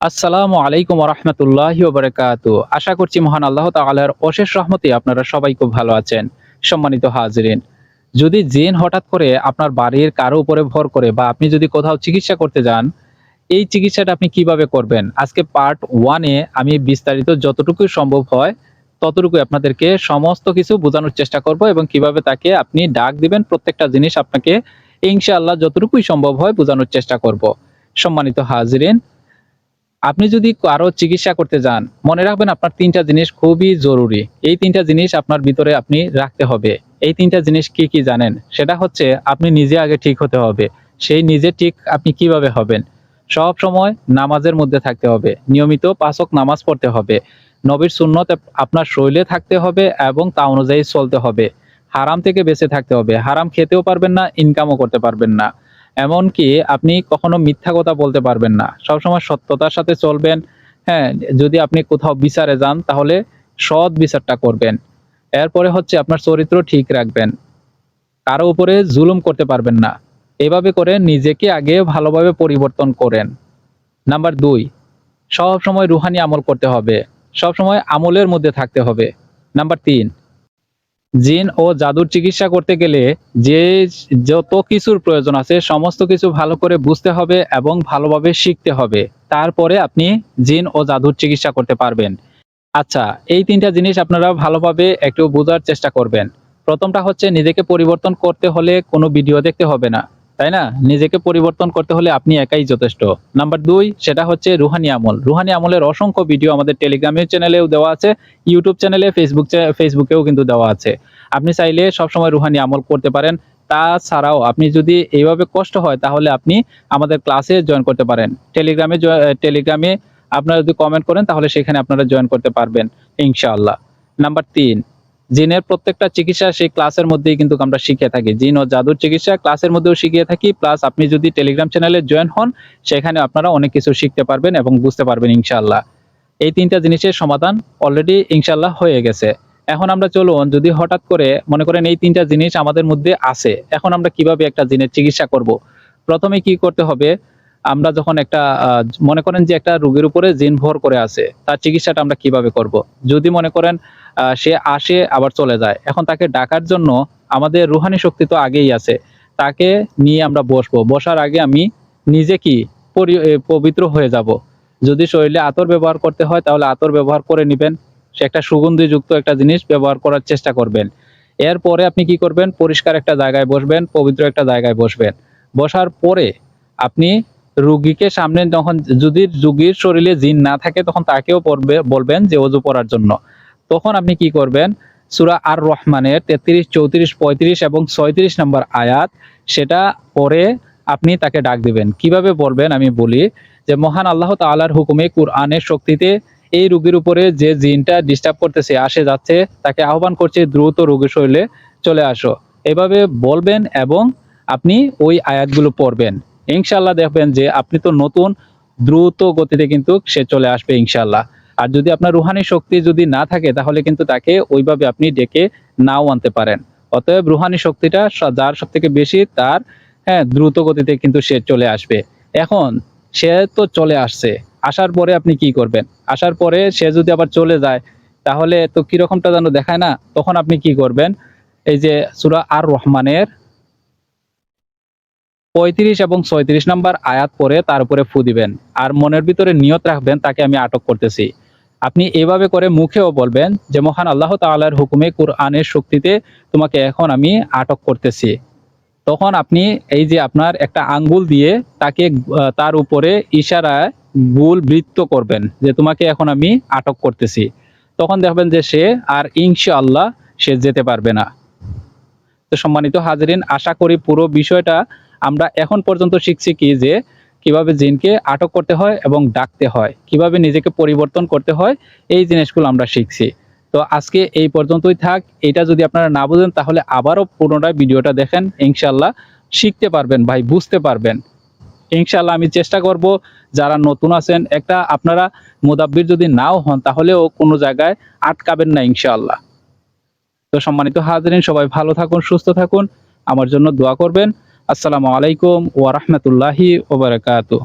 আসসালামু আলাইকুম রহমতুল্লাহি ওবরাকাত। আশা করছি মহান আল্লাহ তাআলার অশেষ রহমতে আপনারা সবাই খুব ভালো আছেন, সম্মানিত হাজিরিন। যদি জেন হঠাৎ করে আপনার বাড়ির কারও উপরে ভর করে বা আপনি যদি কোথাও চিকিৎসা করতে যান, এই চিকিৎসাটা আপনি কীভাবে করবেন? আজকে পার্ট ওয়ানে আমি বিস্তারিত যতটুকু সম্ভব হয়, ততটুকু আপনাদেরকে সমস্ত কিছু বোঝানোর চেষ্টা করব এবং কীভাবে তাকে আপনি ডাক দিবেন, প্রত্যেকটা জিনিস আপনাকে ইনশাআল্লাহ যতটুকুই সম্ভব হয় বোঝানোর চেষ্টা করব। সম্মানিত হাজিরিন আপনি যদি কারও চিকিৎসা করতে যান, মনে রাখবেন আপনার তিনটা জিনিস খুবই জরুরি। এই তিনটা জিনিস আপনার ভিতরে আপনি রাখতে হবে। এই তিনটা জিনিস কি কি জানেন? সেটা হচ্ছে আপনি নিজে আগে ঠিক হতে হবে। সেই নিজে ঠিক আপনি কীভাবে হবেন? সব সময় নামাজের মধ্যে থাকতে হবে। নিয়মিত পাঁচক নামাজ পড়তে হবে। নবীর সুন্নত আপনার শরীরে থাকতে হবে এবং তা অনুযায়ী চলতে হবে। হারাম থেকে বেঁচে থাকতে হবে। হারাম খেতেও পারবেন না ইনকামও করতে পারবেন না। এমনকি আপনি কখনো মিথ্যা কথা বলতে পারবেন না। সবসময় সত্যতার সাথে চলবেন। হ্যাঁ যদি আপনি কোথাও বিচারে যান, তাহলে সৎ বিচারটা করবেন। এরপরে হচ্ছে আপনার চরিত্র ঠিক রাখবেন। কারও উপরে জুলুম করতে পারবেন না। এভাবে করে নিজেকে আগে ভালোভাবে পরিবর্তন করেন। নাম্বার দুই সব সময় রুহানি আমল করতে হবে। সব সময় আমলের মধ্যে থাকতে হবে। নাম্বার তিন জিন ও জাদুর চিকিৎসা করতে গেলে যে যত কিছুর প্রয়োজন আছে, সমস্ত কিছু ভালো করে বুঝতে হবে এবং ভালোভাবে শিখতে হবে। তারপরে আপনি জিন ও জাদুর চিকিৎসা করতে পারবেন। আচ্ছা এই তিনটা জিনিস আপনারা ভালোভাবে একটু বোঝার চেষ্টা করবেন। প্রথমটা হচ্ছে নিজেকে পরিবর্তন করতে হলে কোনো ভিডিও দেখতে হবে না। তাই না? নিজেকে পরিবর্তন করতে হলে আপনি একাই যথেষ্ট। নাম্বার দুই, সেটা হচ্ছে রুহানি আমল। রুহানি আমলের অসংখ্য ভিডিও আমাদের টেলিগ্রামের চ্যানেলেও দেওয়া আছে ইউটিউব চ্যানেলে ফেসবুক ফেসবুকেও কিন্তু দেওয়া আছে। আপনি চাইলে সবসময় রুহানি আমল করতে পারেন। তাছাড়াও আপনি যদি এইভাবে কষ্ট হয়, তাহলে আপনি আমাদের ক্লাসে জয়েন করতে পারেন। টেলিগ্রামে টেলিগ্রামে আপনারা যদি কমেন্ট করেন, তাহলে সেখানে আপনারা জয়েন করতে পারবেন, ইনশাআল্লাহ। নাম্বার তিন জিনের প্রত্যেকটা চিকিৎসা সেই ক্লাসের মধ্যেই কিন্তু আমরা শিখে থাকি। জিন ও জাদুর চিকিৎসা ক্লাসের মধ্যেও শিখিয়ে থাকি, প্লাস আপনি যদি টেলিগ্রাম চ্যানেলে জয়েন হন সেখানে আপনারা অনেক কিছু শিখতে পারবেন এবং বুঝতে পারবেন ইনশাল্লাহ এই তিনটা জিনিসের সমাধান অলরেডি ইনশাল্লাহ হয়ে গেছে। এখন আমরা চলুন, যদি হঠাৎ করে মনে করেন এই তিনটা জিনিস আমাদের মধ্যে আছে, এখন আমরা কীভাবে একটা জিনের চিকিৎসা করব? প্রথমে কি করতে হবে? আমরা যখন একটা মনে করেন যে একটা রোগীর উপরে জিন ভর করে আছে, তার চিকিৎসাটা আমরা কীভাবে করব? যদি মনে করেন সে আসে, আবার চলে যায়। এখন তাকে ডাকার জন্য আমাদের রুহানি শক্তি তো আগেই আছে। তাকে নিয়ে আমরা বসবো। বসার আগে আমি নিজে কি পবিত্র হয়ে যাব। যদি শরীরে আতর ব্যবহার করতে হয়, তাহলে আতর ব্যবহার করে নেবেন। সে একটা সুগন্ধিযুক্ত একটা জিনিস ব্যবহার করার চেষ্টা করবেন। এরপরে আপনি কি করবেন? পরিষ্কার একটা জায়গায় বসবেন, পবিত্র একটা জায়গায় বসবেন। বসার পরে আপনি রুগীকে সামনে যখন যদি রুগীর শরীরে জিন না থাকে, তখন তাকেও পড়বে, বলবেন যে অজু পড়ার জন্য। তখন আপনি কি করবেন? সুরা আর রহমানের তেত্রিশ, চৌত্রিশ, পঁয়ত্রিশ এবং ছয়ত্রিশ নম্বর আয়াত, সেটা পরে আপনি তাকে ডাক দিবেন। কীভাবে বলবেন আমি বলি যে, মহান আল্লাহ তাআলার হুকুমে কুরআনের শক্তিতে এই রুগীর উপরে যে জিনটা ডিস্টার্ব করতেছে, আসে, যাচ্ছে, তাকে আহ্বান করছে, দ্রুত রোগীর শরীরে চলে আসো। এভাবে বলবেন এবং আপনি ওই আয়াতগুলো পড়বেন। ইনশাল্লাহ দেখবেন যে আপনি তো নতুন, দ্রুত গতিতে কিন্তু সে চলে আসবে ইনশাল্লাহ আর যদি আপনার রুহানি শক্তি যদি না থাকে, তাহলে কিন্তু তাকে ওইভাবে আপনি ডেকে নাও আনতে পারেন। অতএব রুহানি শক্তিটা যার সব থেকে বেশি তার হ্যাঁ দ্রুত গতিতে কিন্তু সে চলে আসবে। এখন সে তো চলে আসছে। আসার পরে আপনি কি করবেন? আসার পরে সে যদি আবার চলে যায়, তাহলে তো কিরকমটা যেন দেখায় না, তখন আপনি কি করবেন? এই যে সুরা আর রহমানের পঁয়ত্রিশ এবং ছয়ত্রিশ নাম্বার আয়াত পরে তার উপরে ফু দিবেন আর মনের ভিতরে নিয়ত রাখবেন, তাকে আমি আটক করতেছি। আপনি এভাবে করে মুখেও বলবেন যে, মহান আল্লাহ তাআলার হুকুমে কুরআনের শক্তিতে তোমাকে এখন আমি আটক করতেছি। তখন আপনি এই যে আপনার একটা আঙ্গুল দিয়ে তাকে তার উপরে ইশারায় গুল বৃত্ত করবেন যে, তোমাকে এখন আমি আটক করতেছি। তখন দেখবেন যে, সে আর ইনশাআল্লাহ সে যেতে পারবে না। তো সম্মানিত হাজিরিন, আশা করি পুরো বিষয়টা আমরা এখন পর্যন্ত শিখছি কি যে কীভাবে জিনকে আটক করতে হয় এবং ডাকতে হয়, কীভাবে নিজেকে পরিবর্তন করতে হয়, এই জিনিসগুলো আমরা শিখছি। তো আজকে এই পর্যন্তই থাক। এটা যদি আপনারা না বুঝেন, তাহলে আবারও পুনরায় ভিডিওটা দেখেন। ইনশাল্লাহ শিখতে পারবেন ভাই, বুঝতে পারবেন। ইনশাল্লাহ আমি চেষ্টা করব, যারা নতুন আছেন, একটা আপনারা মুদাব্বির যদি নাও হন, তাহলেও কোনো জায়গায় আটকাবেন না ইনশাআল্লাহ। তো সম্মানিত হাজিরিন, সবাই ভালো থাকুন, সুস্থ থাকুন। আমার জন্য দোয়া করবেন। আসসালামু আলাইকুম ওয়া ওবরাকাতু